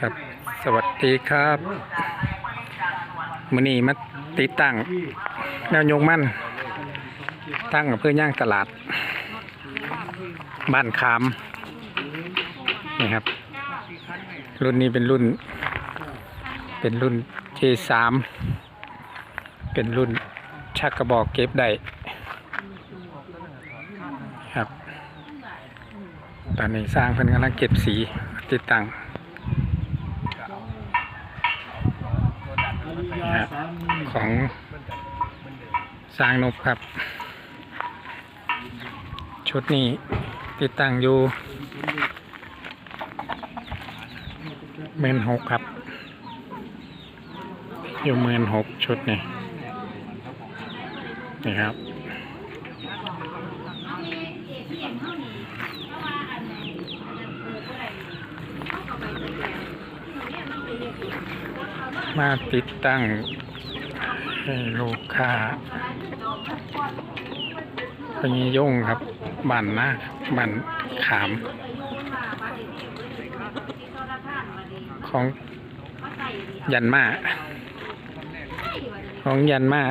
ครับ สวัสดีครับมือนี้มาติดตั้งแนวยงมั่น ตั้งกับเพื่อย่างตลาด บ้านขามนี่ครับ รุ่นนี้เป็นรุ่น เป็นรุ่น J3 เป็นรุ่นชักกระบอกเก็บได้ครับ ตอนนี้สร้างเพิ่นกำลังเก็บสีติดตั้ง นะของสร้างนบครับ ชุดนี้ติดตั้งอยู่เมือนหกครับ อยู่เมือนหกชุดนี่นี่ครับ มาติดตั้งให้ลูกค้าพญยงครับบันนะบันขาม ของยันมาของยันมา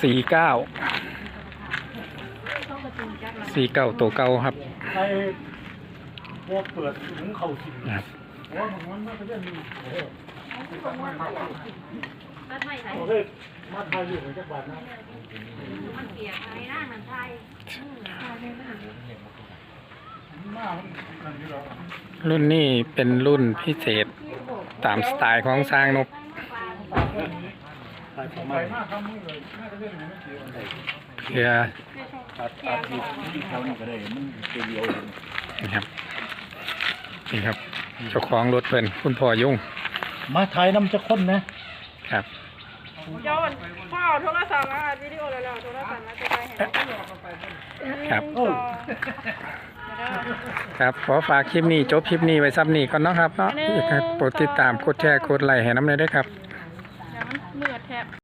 สี่เก้าสี่เก้าตัวเก้าครับไอ้พวกเปิดถุงเข่ากินนะครับ เพราะว่าของมันมันจะมีโอ้โหก็ไทยไหนโอเคมาทายอยู่ในจังหวัดนะมันเปียกไหนนะมันไทยมามันนั่นอยู่แล้วรุ่นนี้เป็นรุ่นพิเศษตามสไตล์ของสร้างนกถ่ายไปมากคำนี้เลยน่าจะเล่นอย่างนี้เกี่ยวอะไรเพื่อนี่ก็ได้มันเป็นเดียวนะครับนี่ครับเจ้าของรถเพิ่นคุณพ่อยุ่ง มาถ่ายน้ำจะค้นนะครับเดี๋ยวพ่อเอาโทรศัพท์มาอัดวิดีโอแล้วแล้วโทรศัพท์มาจะไปเห็นครับโอ้ครับขอฝากคลิปนี้จบคลิปนี้ไว้ซ้ำนี้ก่อนเนาะครับเนาะอีกครับโปรดติดตามกดแชร์กดไลค์ให้น้ำเลยด้วยครับ เดี๋ยวมันมืด